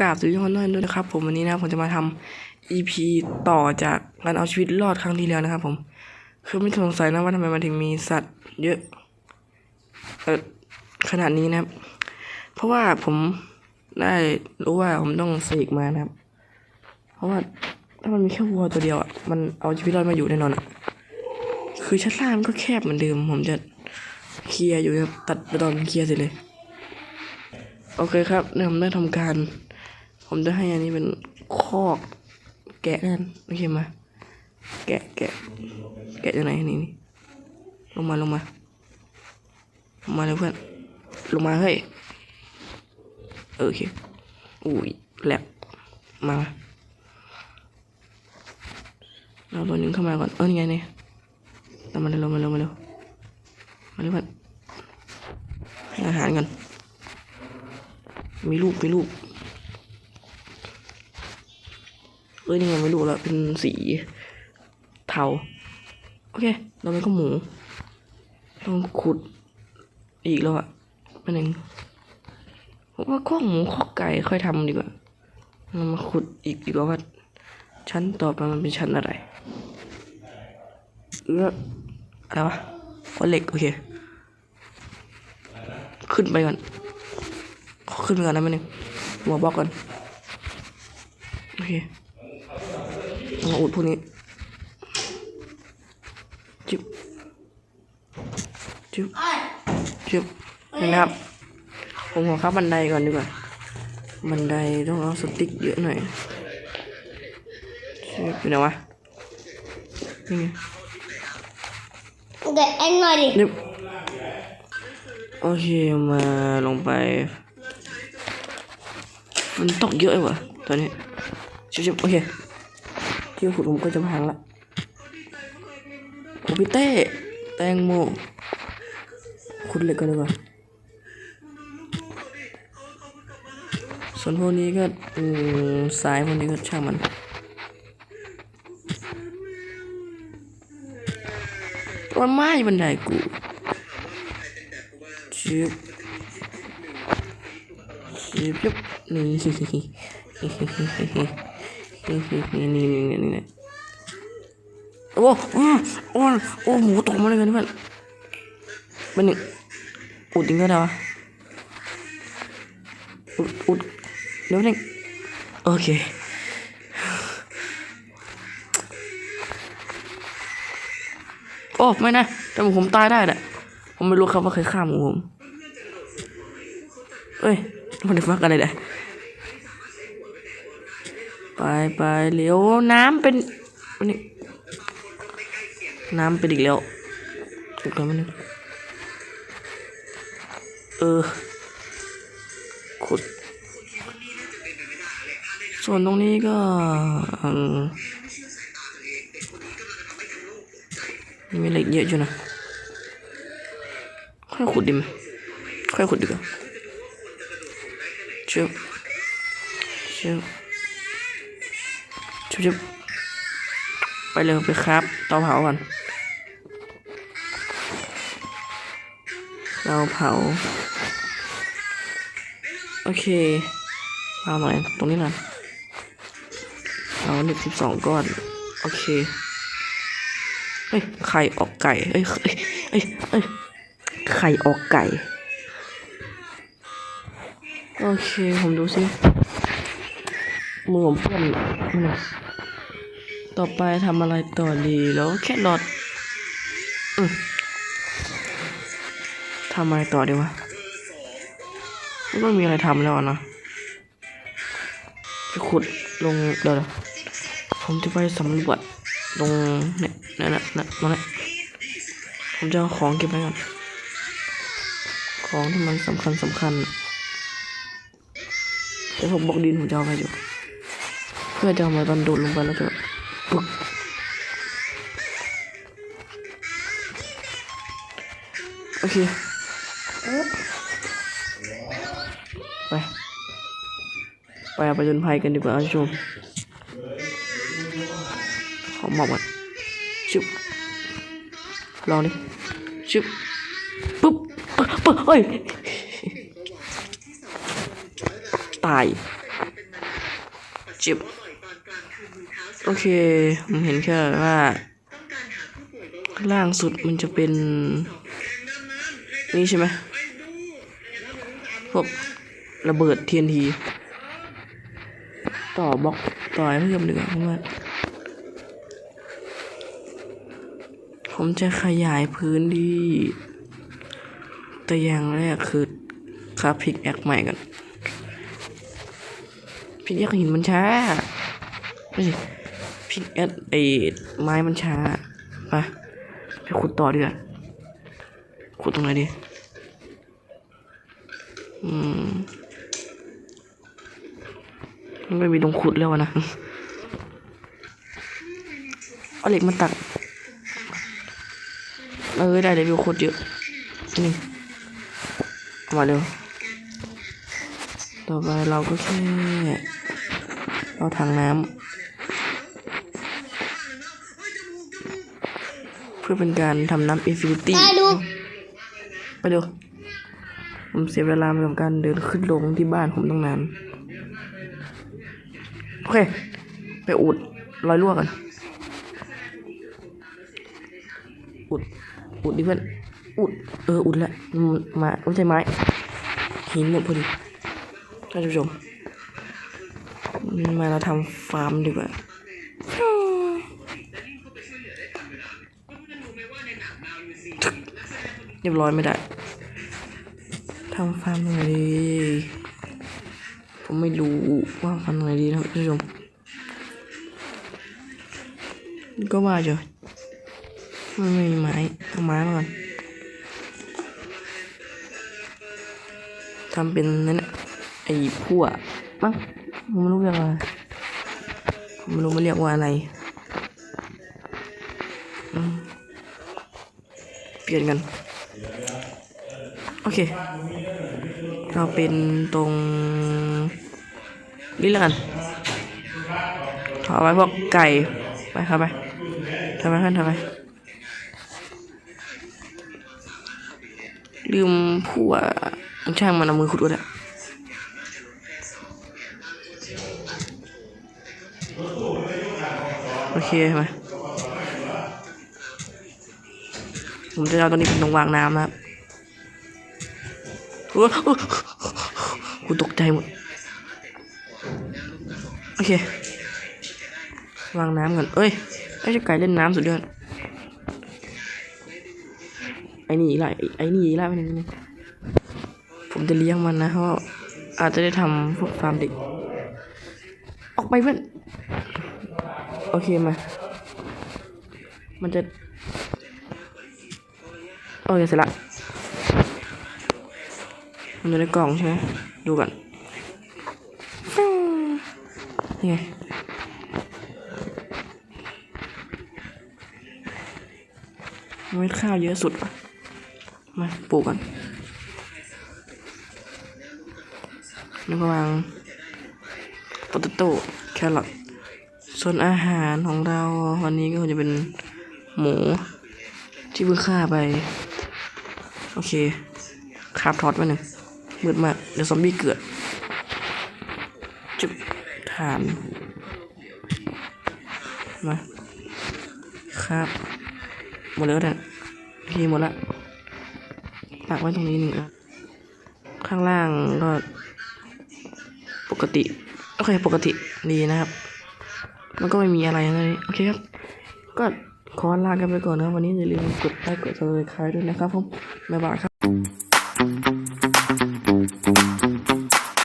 กราบสวัสดีทุกคนด้วยนะครับ ผมวันนี้นะผมจะมาทำ EP ต่อจากการเอาชีวิตรอดครั้งที่แล้วนะครับผม คือไม่สงสัยนะว่าทำไมมันถึงมีสัตว์ เยอะเออขนาดนี้นะครับ เพราะว่าผมได้รู้ว่าผมต้องเสกมานะครับ เพราะว่าถ้ามันมีแค่วัวตัวเดียวอะมันเอาชีวิตรอดมาอยู่แน่นอนอะคือชั้นล่างก็แคบเหมือนเดิม ผมจะเคลียร์อยู่ครับตัดไปตอนเคลียร์เสร็จเลย โอเคครับเนี่ยผมได้ทำการ ผมจะให้อันนี้เป็นคอกแกะนั่นโอเคมา แกะแกะแกะจากไหนนี่นี่ลงมาลงมาลงมาเลยเพื่อนลงมาเฮ้ยโอเคอุ้ยแหลกมาเราตัวนึงเข้ามาก่อนเออนี่ไงเนี่ยตามมาเร็วมาเร็วมาเร็วมาเร็วเพื่อนให้อาหารกันมีลูกมีลูกเอ้ยนี่ไงไม่รู้แล้วเป็นสีเทาโอเคเราไปก็หมู ต้องขุดอีกแล้วอะเป็นหนึ่งผมว่าข้อหมูข้อไก่ค่อยทำดีกว่าเรามาขุดอีกดีกว่าว่าชั้นต่อไปมันเป็นชั้นอะไรเอออะไรวะก้อนเหล็กโอเค ขึ้นไปก่อนขึ้นไปก่อนนะแป๊บนึงหัวบล็อกก่อนโอเค อาอุดพวกนี้จิบจิบจิบนี่นะครับ ผมขอเข้าบันไดก่อนดีกว่า บันไดต้องเอาสติ๊กเยอะหน่อยจิบอยู่ไหนวะนี่ไงเดี๋ยวเอ็นหน่อยดินี่โอเคมาลงไป มันตกเยอะเลยวะตอนนี้ชิบๆโอเค ที่ขุดผมก็จะพังละโอ้พี่เต้ แตงโม ขุดเหล็กกันดีกว่าส่วนพวกนี้ก็สายพวกนี้ก็ช่างมัน มันไม้บันไดกูชิบชิบชิบนี่ นี่นี่นี่นี่นี่โอ้โอ้โอ้โอ้หมูตกมาเลยกันเพื่อนมันนี่อุดจริงก็ได้วะอุดอุดเดี๋ยวนึงโอเคโอ้ไม่นะแต่ผมตายได้แหละผมไม่รู้ครับว่าใครฆ่าหมูผมเอ้ยมันจะฟักอะไรเนี่ย ไปไปเร็วน้ำเป็นนี่น้ำเป็นอีกแล้วถูกแล้วมันเออขุด ส่วนตรงนี้ก็อืมมีเหล็กเยอะอยู่นะค่อยขุดดิมค่อยขุดดีกว่าเชื่อเชื่อ ชุบไปเลยไปครับเตาเผาก่อนเตาเผา โอเคเอาหน่อยตรงนี้หน่อยเอาเหล็กสิบสองก้อน โอเคเอ้ยไข่ออกไก่เอ้ยเอ้ยเอ้ยไข่ออกไก่ โอเค ผมดูสิมือผมเพื่อน ต่อไปทำอะไรต่อดีแล้วแค่รอดอืมทำอะไรต่อดีวะไม่ต้องมีอะไรทำแล้วอะนะจะขุดลงเดี๋ยวผมจะไปสำรวจตรงเนี่ยนั่นนั่นนั่นแหละผมจะเอาของเก็บไว้ก่อนของที่มันสำคัญสำคัญแต่ผมบอกดินผมจะเอาไปอยู่ เพื่อจะเอามาตอนโดดลงไปแล้วจะ โอเคไป ไปเอาไปจนภัยกันดีกว่าชมขอหมอบก่อนชึบลองดิชึบปุ๊บปุ๊บปุ๊บเฮ้ยตายจิบ โอเค ผมเห็นแค่ว่า ล่างสุดมันจะเป็น นี่ใช่ไหมพวกระเบิดเทียนทีต่อบล็อกต่อให้เพิ่มดีกว่าเพราะว่าผมจะขยายพื้นที่แต่อย่างแรกคือคาพิกแอคใหม่ก่อนพิกแอคหินมันช้าไม่ใช่ พิกแอคไอไม้มันช้าไปไปขุดต่อดีกว่าขุดตรงไหนดีอืมไม่มีตรงขุดแล้วนะเอาเหล็กมาตักเออได้เลยวิวโคตรเยอะนี่มาเร็วต่อไปเราก็แค่เอาถังน้ำ พื่อเป็นการทำน้ำอินฟินิตี้ตาดูไปดูผมเสียเวลาไปกับการเดินขึ้นลงที่บ้านผมตั้งนานโอเค ไปอุดรอยรั่วกัน อุด อุดดิเพื่อน อุด เออ อุดแล้วมันมาไม่ใช่ไม้ หินเนี่ยพอดีท่านผู้ชม มาเราทำฟาร์มดีกว่า เรียบร้อยไม่ได้ทำฟาร์มยังไงดีผมไม่รู้ว่าทำยังไงดีนะครับท่านผู้ชมก็ว่าอยู่มันไม่มีไม้เอาไม้มาก่อนทำเป็นนั่นน่ะไอ้พั่วมั้งผมไม่รู้เรียกว่าอะไรผมไม่รู้มันเรียกว่าอะไร ลี่ยนกัน โอเค เราเป็นตรงนี่แล้วกันถอไว้พวกไก่ ไปครับไปทำไปเพื่อนทำไปลืมผัวช่างมันเอามือขุดก็ได้โอเคไหม ผมจะเอาตัวนี้เป็นตรงวางน้ำนะครับโอ้โหกูตกใจหมด โอเค วางน้ำก่อน เอ้ย ไอ้เจะไก่เล่นน้ำสุดยอด ไอ้นี่อีไล่ไอ้นี่อีไล่ไปหนึ่งนึงผมจะเลี้ยงมันนะเพราะอาจจะได้ทำพวกฟาร์มเด็ก ออกไปเพื่อน โอเคมา มันจะ อเคเสร็จละมันอยู่ในกล่องใช่ไหมดูก่อนนี่ไงเม็ดข้าวเยอะสุด มาปลูกกัน แล้วก็วางปตโต้แครอทส่วนอาหารของเราวันนี้ก็จะเป็นหมูที่เพิ่งฆ่าไป อเคคราบทอดไว้หนึ่งมืดมาก เดี๋ยวซอมบี้เกิด จุบฐานมาครับ หมดแล้วเนี่ยโอเคหมดละปักไว้ตรงนี้หนึ่งอันข้างล่างก็ ปกติ โอเค ปกติดีนะครับ มันก็ไม่มีอะไรเลยโอเคครับ ก็ขอลากันไปก่อนนะวันนี้อย่าลืมกดไลค์กดซับสไครต์ด้วยนะครับผม maar. waar